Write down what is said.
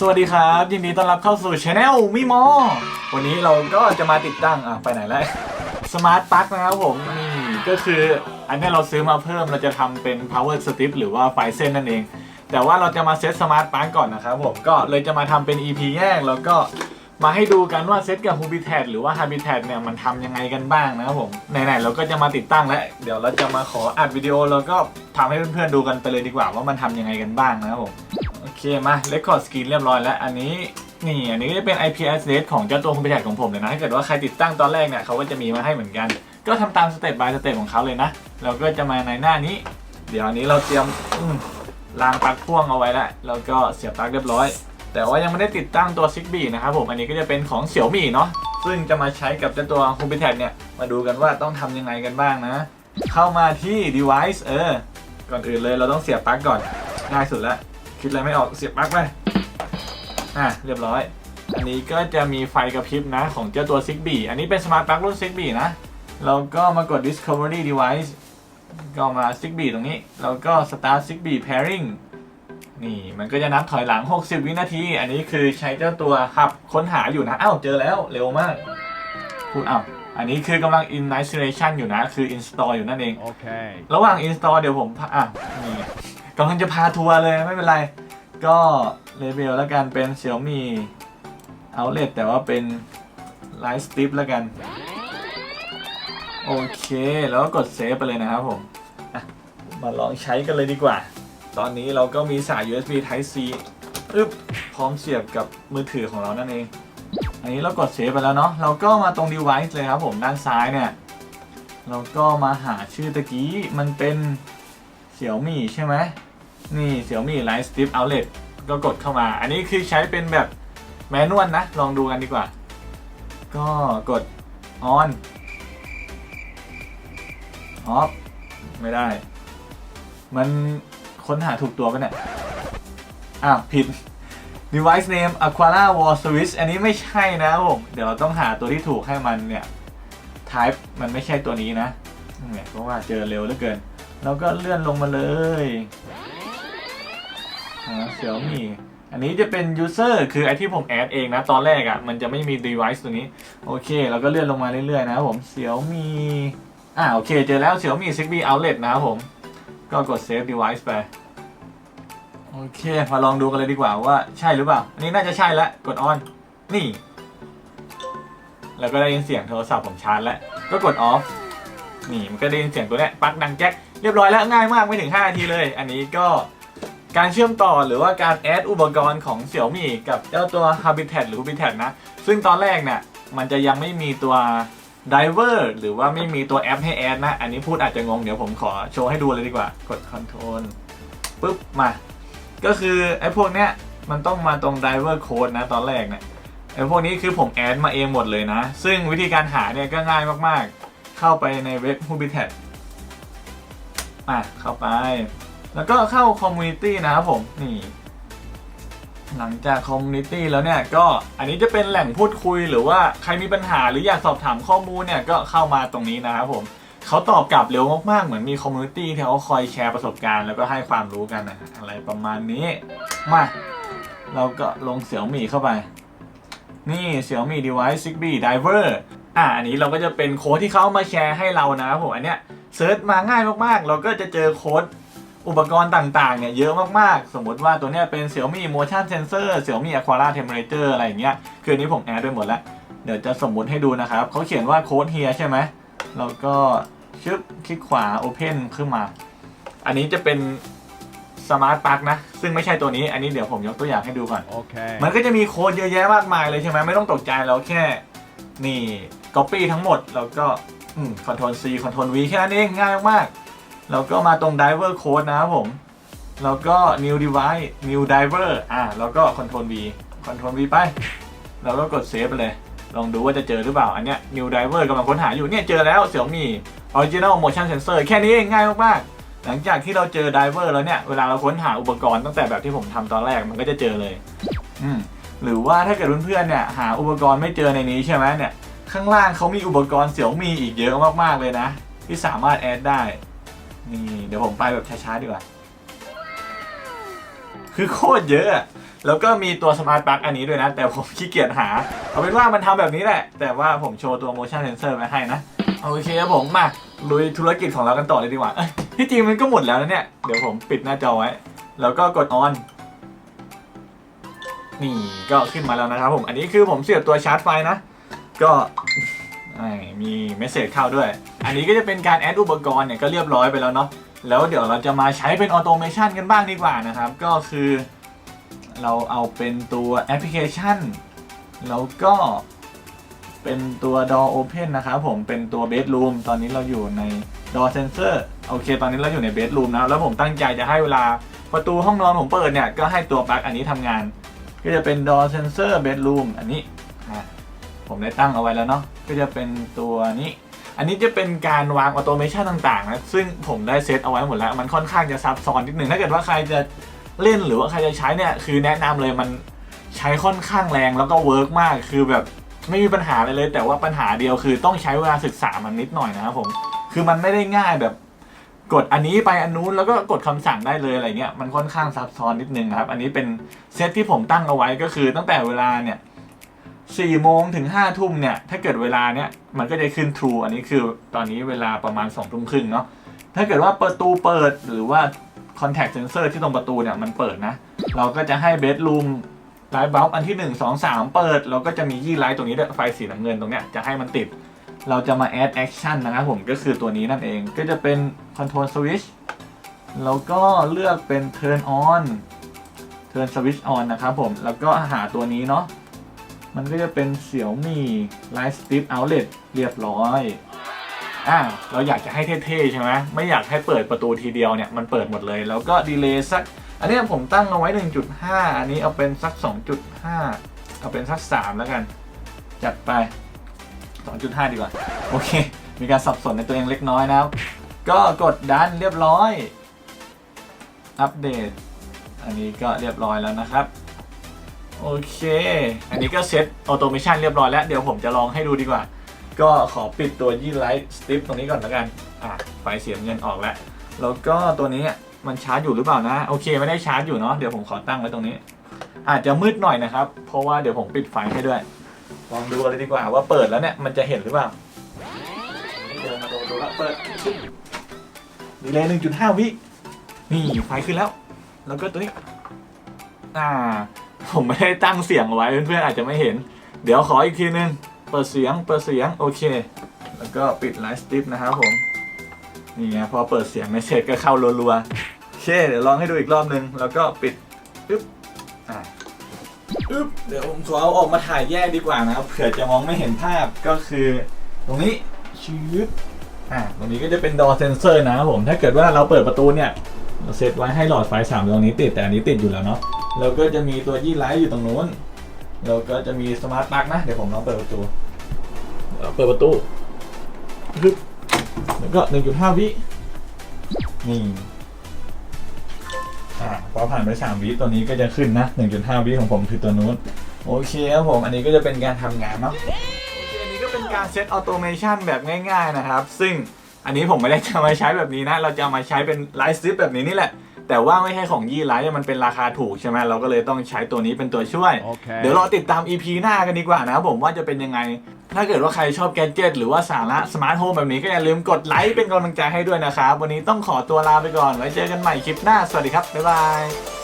สวัสดีครับ ยินดีต้อนรับเข้าสู่ช anel มิมอ วันนี้เราก็จะมาติดตั้งอะไปไหนแล้วสมาร์ทปลั๊กนะครับผมนี่ก็คืออันนี้เราซื้อมาเพิ่มเราจะทำเป็น power strip หรือว่าไฟเส้นนั่นเอง แต่ว่าเราจะมาเซตสมาร์ทปลั๊กก่อนนะครับผมก็เลยจะมาทำเป็น EP แยกแล้วก็มาให้ดูกันว่าเซตกับ Habitat หรือว่า Habitat เนี่ยมันทำยังไงกันบ้างนะครับผมไหนๆเราก็จะมาติดตั้งแล้ว เดี๋ยวเราจะมาขออัดวิดีโอแล้วก็ทำให้เพื่อนๆดูกันไปเลยดีกว่าว่ามันทำยังไงกันบ้างนะครับผม โอเคมา Record Screen เรียบร้อยแล้ว อันนี้นี่อันนี้ก็จะเป็น IP address ของเจ้าตัวคอมพิวเตอร์ของผมเลยนะถ้าเกิดว่าใครติดตั้งตอนแรกเนี่ยเขาก็จะมีมาให้เหมือนกัน ก็ทำตามสเต็ป by สเต็ปของเขาเลยนะเราก็จะมาในหน้านี้ เดี๋ยวอันนี้เราเตรียมรางปลั๊กพ่วงเอาไว้แล้วแล้วก็เสียบปลั๊กเรียบร้อย แต่ว่ายังไม่ได้ติดตั้งตัว Zigbee นะครับผมอันนี้ก็จะเป็นของ Xiaomi เนาะซึ่งจะมาใช้กับเจ้าตัว h o m e p a d เนี่ยมาดูกันว่าต้องทำยังไงกันบ้างนะ เข้ามาที่ device เออก่อนอื่นเลยเราต้องเสียบปลั๊กก่อนง่ายสุดแล้ว คิดอะไรไม่ออกเสียบปลั๊กไปอะเรียบร้อย อันนี้ก็จะมีไฟกระพริบนะของเจ้าตัว Zigbee อันนี้เป็นสมาร์ทปลั๊กรุ่น Zigbee นะแล้วก็มากด Discovery Device ก็มา Zigbee ตรงนี้ แล้วก็ Start Zigbee Pairing นี่มันก็จะนับถอยหลัง 60 วินาที อันนี้คือใช้เจ้าตัวหับค้นหาอยู่นะ อ้าว เจอแล้วเร็วมาก พูดอ้าว อันนี้คือกำลัง installation อยู่นะ คือ install อยู่นั่นเอง Okay. ระหว่าง install เดี๋ยวผมพาอะนี่ กำลังจะพาทัวร์เลยไม่เป็นไร ก็เลเบลแล้วกันเป็น Xiaomi Outlet แต่ว่าเป็น Light Strip แล้วกัน โอเค แล้วก็กดเซฟไปเลยนะครับผม มาลองใช้กันเลยดีกว่า ตอนนี้เราก็มีสาย USB Type C อึบพร้อมเสียบกับมือถือของเรานั่นเอง อันนี้เรากดเซฟไปแล้วเนาะ เราก็มาตรง device เลยครับผมด้านซ้ายเนี่ย เราก็มาหาชื่อตะกี้ มันเป็นเสี่ยวมี่ใช่ไหม นี่เสี่ยวมี่ไลท์สติปเอาเล t ก็กดเข้ามา อันนี้คือใช้เป็นแบบแมนนวลนะ ลองดูกันดีกว่า ก็กด on off ไม่ได้ มันค้นหาถูกตัวปะเนี่ย อ้าว ผิด device name Aquara Wall Switch อันนี้ไม่ใช่นะผม เดี๋ยวเราต้องหาตัวที่ถูกให้มันเนี่ย type มันไม่ใช่ตัวนี้นะเนี่ยเพราะว่าเจอเร็วเหลือเกิน แล้วก็เลื่อนลงมาเลย เสี่ยวมี่อันนี้จะเป็น user คือไอที่ผมแอดเองนะ ตอนแรกอะ่ะ มันจะไม่มี device ตัวนี้ โอเค เราก็เลื่อนลงมาเรื่อยๆนะครับผมเสี่ยวมี่อ่าโอเค เจอแล้วเสี่ยวมี่ Zigbee Outlet นะครับผม ก็กด save device ไป โอเค มาลองดูกันเลยดีกว่าว่าใช่หรือเปล่า อันนี้น่าจะใช่แล้วกด on นี่ แล้วก็ได้ยินเสียงโทรศัพท์ผมชาร์จแล้ว ก็กด off นี่มันก็ได้ยินเสียงตัวเนี้ยปลั๊กดังแก๊กเรียบร้อยแล้วง่ายมากไม่ถึง 5 นาทีเลย อันนี้ก็ การเชื่อมต่อหรือว่าการแอดอุปกรณ์ของ Xiaomi กับเจ้าตัว Habitat หรือ Habitat นะ ซึ่งตอนแรกเนี่ยมันจะยังไม่มีตัว Driver หรือว่าไม่มีตัวแอปให้แอดนะ อันนี้พูดอาจจะงง เดี๋ยวผมขอโชว์ให้ดูเลยดีกว่า กด Control ปุ๊บ มา ก็คือไอ้พวกเนี้ยมันต้องมาตรง Driver Code นะตอนแรกเนี่ยไอ้พวกนี้คือผมแอดมาเองหมดเลยนะ ซึ่งวิธีการหาเนี่ยก็ง่ายมากๆ เข้าไปในเว็บ Habitat อะเข้าไป แล้วก็เข้า Community นะครับผมนี่หลังจาก Community แล้วเนี่ยก็อันนี้จะเป็นแหล่งพูดคุยหรือว่าใครมีปัญหาหรืออยากสอบถามข้อมูลเนี่ยก็เข้ามาตรงนี้นะครับผมเขาตอบกลับเร็วมากๆ เหมือนมีคอมมูนิตี้ที่เขาคอยแชร์ประสบการณ์แล้วก็ให้ความรู้กันนะอะไรประมาณนี้ มา เราก็ลงเสี่ยวมี่เข้าไป นี่ Xiaomi Device Zigbee Diver อะอันนี้เราก็จะเป็นโค้ดที่เขามาแชร์ให้เรานะครับผมอันเนี้ยเซิร์ชมาง่ายมากๆ เราก็จะเจอโค้ด อุปกรณ์ต่างๆเนี่ยเยอะมากๆ สมมติว่าตัวเนี้ยเป็น Xiaomi Motion Sensor Xiaomi Aquara Temperature อะไรอย่างเงี้ย คืออนนี้ผมแอดไปหมดแล้ว เดี๋ยวจะสมมุติให้ดูนะครับ เขาเขียนว่าโค้ดเฮียใช่ไหม แล้วก็ชึบคลิกขวา Open ขึ้นมา อันนี้จะเป็นสมาร์ทปลั๊กนะ ซึ่งไม่ใช่ตัวนี้ อันนี้เดี๋ยวผมยกตัวอย่างให้ดูก่อน Okay. มันก็จะมีโค้ดเยอะแยะมากมายเลยใช่ไหมไม่ต้องตกใจเราแค่นี่ Copy ทั้งหมดแล้วก็อืม Ctrl C Ctrl V แค่นั้นเองง่ายมากๆ แล้วก็มาตรง diver Code นะครับผม แล้วก็ New Device New diver อะแล้วก็ control V control V ไป แล้วก็กด Save ไปเลย ลองดูว่าจะเจอหรือเปล่า อันเนี้ย New diver กำลังค้นหาอยู่เนี่ยเจอแล้ว Xiaomi Original Motion Sensor แค่นี้เองง่ายมากๆ หลังจากที่เราเจอ diver แล้วเนี่ย เวลาเราค้นหาอุปกรณ์ตั้งแต่แบบที่ผมทำตอนแรกมันก็จะเจอเลย อืมหรือว่าถ้าเกิดเพื่อนๆเนี่ยหาอุปกรณ์ไม่เจอในนี้ใช่ไหมเนี่ยข้างล่างเขามีอุปกรณ์เสี่ยวมีอีกเยอะมากๆเลยนะ ที่สามารถแอดได้ นี่เดี๋ยวผมไปแบบช้าๆดีกว่า คือโคตรเยอะ แล้วก็มีตัวสมาร์ทปลั๊กอันนี้ด้วยนะ แต่ผมขี้เกียจหา เอาเป็นว่ามันทำแบบนี้แหละ แต่ว่าผมโชว์ตัว motion sensor ไว้ให้นะ โอเคครับผมมาลุยธุรกิจของเรากันต่อเลยดีกว่าที่จริงมันก็หมดแล้วนะเนี่ย เดี๋ยวผมปิดหน้าจอไว้ แล้วก็กด on นี่ก็ขึ้นมาแล้วนะครับผม อันนี้คือผมเสียบตัวชาร์จไฟนะ ก็ มีเมสเซจเข้าด้วย อันนี้ก็จะเป็นการแอดอุปกรณ์เนี่ยก็เรียบร้อยไปแล้วเนาะแล้วเดี๋ยวเราจะมาใช้เป็นออโตเมชันกันบ้างดีกว่านะครับ ก็คือเราเอาเป็นตัวแอปพลิเคชัน แล้วก็เป็นตัว door open นะครับผมเป็นตัว bedroom ตอนนี้เราอยู่ใน door sensor โอเค ตอนนี้เราอยู่ใน bedroom นะแล้วผมตั้งใจจะให้เวลาประตูห้องนอนผมเปิดเนี่ย ก็ให้ตัวปลั๊กอันนี้ทำงาน ก็จะเป็น door sensor bedroom อันนี้ ผมได้ตั้งเอาไว้แล้วเนาะก็จะเป็นตัวนี้ อันนี้จะเป็นการวางออโตเมชันต่างๆนะซึ่งผมได้เซตเอาไว้หมดแล้ว มันค่อนข้างจะซับซ้อนนิดหนึ่งถ้าเกิดว่าใครจะเล่นหรือว่าใครจะใช้เนี่ยคือแนะนำเลยมันใช้ค่อนข้างแรงแล้วก็เวิร์กมากคือแบบไม่มีปัญหาอะไรเลย แต่ว่าปัญหาเดียวคือต้องใช้เวลาศึกษามันนิดหน่อยนะครับผมคือมันไม่ได้ง่ายแบบกดอันนี้ไปอันนู้นแล้วก็กดคำสั่งได้เลยอะไรเงี้ยมันค่อนข้างซับซ้อนนิดนึงครับ อันนี้เป็นเซตที่ผมตั้งเอาไว้ก็คือตั้งแต่เวลาเนี่ย สี่โมงถึงห้าทุ่มเนี่ย ถ้าเกิดเวลาเนี่ยมันก็จะขึ้น True อันนี้คือตอนนี้เวลาประมาณสองทุ่มครึ่งเนาะถ้าเกิดว่าประตูเปิดหรือว่า Contact Sensor ที่ตรงประตูเนี่ยมันเปิดนะ เราก็จะให้ Bedroom ไลท์บัลอันที่ 1 2 3 เปิดแล้วก็จะมียี่ไลท์ตรงนี้ด้วยไฟสีน้ำเงินตรงเนี้ยจะให้มันติด เราจะมา add action นะครับผมก็คือตัวนี้นั่นเองก็จะเป็น control switch แล้วก็เลือกเป็น turn on turn switch on นะครับผมแล้วก็หาตัวนี้เนาะ มันก็จะเป็นเสี่ยวมี่ light strip outlet เรียบร้อยอ่าเราอยากจะให้เท่ๆใช่ไหมไม่อยากให้เปิดประตูทีเดียวเนี่ยมันเปิดหมดเลย แล้วก็ดีเลย์สัก อันนี้ผมตั้งเอาไว้ 1.5 อันนี้เอาเป็นสัก 2.5 เอาเป็นสัก 3 แล้วกัน จัดไป 2.5 ดีกว่า โอเค มีการสับสนในตัวเองเล็กน้อยนะครับก็กดดันเรียบร้อย อัปเดต อันนี้ก็เรียบร้อยแล้วนะครับ โอเค อันนี้ก็เซตออโตเมชันเรียบร้อยแล้ว เดี๋ยวผมจะลองให้ดูดีกว่า ก็ขอปิดตัวยี่ไลท์สติปตรงนี้ก่อนแล้วกัน อะ ไฟเสียเงินออกแล้ว แล้วก็ตัวนี้มันชาร์จอยู่หรือเปล่านะ โอเค ไม่ได้ชาร์จอยู่เนาะ เดี๋ยวผมขอตั้งไว้ตรงนี้ อาจจะมืดหน่อยนะครับ เพราะว่าเดี๋ยวผมปิดไฟให้ด้วย ลองดูกันเลยดีกว่าว่าเปิดแล้วเนี่ยมันจะเห็นหรือเปล่า เดินมาดูดูแล้วเปิดดีเลยหนึ่งจุดห้าวิ นี่ไฟขึ้นแล้ว แล้วก็ตัวนี้ อ่า ผมไม่ได้ตั้งเสียงเอาไว้เพื่อนๆอาจจะไม่เห็น เดี๋ยวขออีกทีนึง เปิดเสียง เปิดเสียง โอเค แล้วก็ปิดไลฟ์สติปนะครับผม นี่ไงพอเปิดเสียงเมสเซจก็เข้ารัวๆโอเค เดี๋ยวลองให้ดูอีกรอบนึง แล้วก็ปิดปึ๊บอ่าอึ๊บ เดี๋ยวผมขอเอาออกมาถ่ายแยกดีกว่านะครับ เผื่อจะมองไม่เห็นภาพ ก็คือ ตรงนี้ชืดอ่า ตรงนี้ก็จะเป็น door sensor นะครับผม ถ้าเกิดว่าเราเปิดประตูเนี่ยเราเซตไว้ให้หลอดไฟสามดวงนี้ติด แต่อันนี้ติดอยู่แล้วเนาะ แล้วก็จะมีตัวยี่ไลท์อยู่ตรงนู้น แล้วก็จะมีสมาร์ทปลั๊กนะ เดี๋ยวผมลองเปิดประตูเอ่อเปิดประตูปึ๊บแล้วก็1.5วิ นี่ อ่าพอผ่านไป3วิตัวนี้ก็จะขึ้นนะ1.5วิของผมคือตัวนู้น โอเคครับผม อันนี้ก็จะเป็นการทำงานเนาะ โอเค อันนี้ก็เป็นการเซตออโตเมชันแบบง่าย ๆนะครับ ซึ่งอันนี้ผมไม่ได้จะมาใช้แบบนี้นะ เราจะเอามาใช้เป็นไลฟ์สติปแบบนี้นี่แหละ แต่ว่าไม่ใช่ของยี่ไลท์มันเป็นราคาถูกใช่ไหมเราก็เลยต้องใช้ตัวนี้เป็นตัวช่วย Okay. เดี๋ยวรอติดตาม EP หน้ากันดีกว่านะครับผมว่าจะเป็นยังไง ถ้าเกิดว่าใครชอบแกดเจิตหรือว่าสาระสมาร์ทโฮมแบบนี้ก็อย่าลืมกดไลค์เป็นกำลังใจให้ด้วยนะครับวันนี้ต้องขอตัวลาไปก่อนไว้เจอกันใหม่คลิปหน้าสวัสดีครับบ๊ายบาย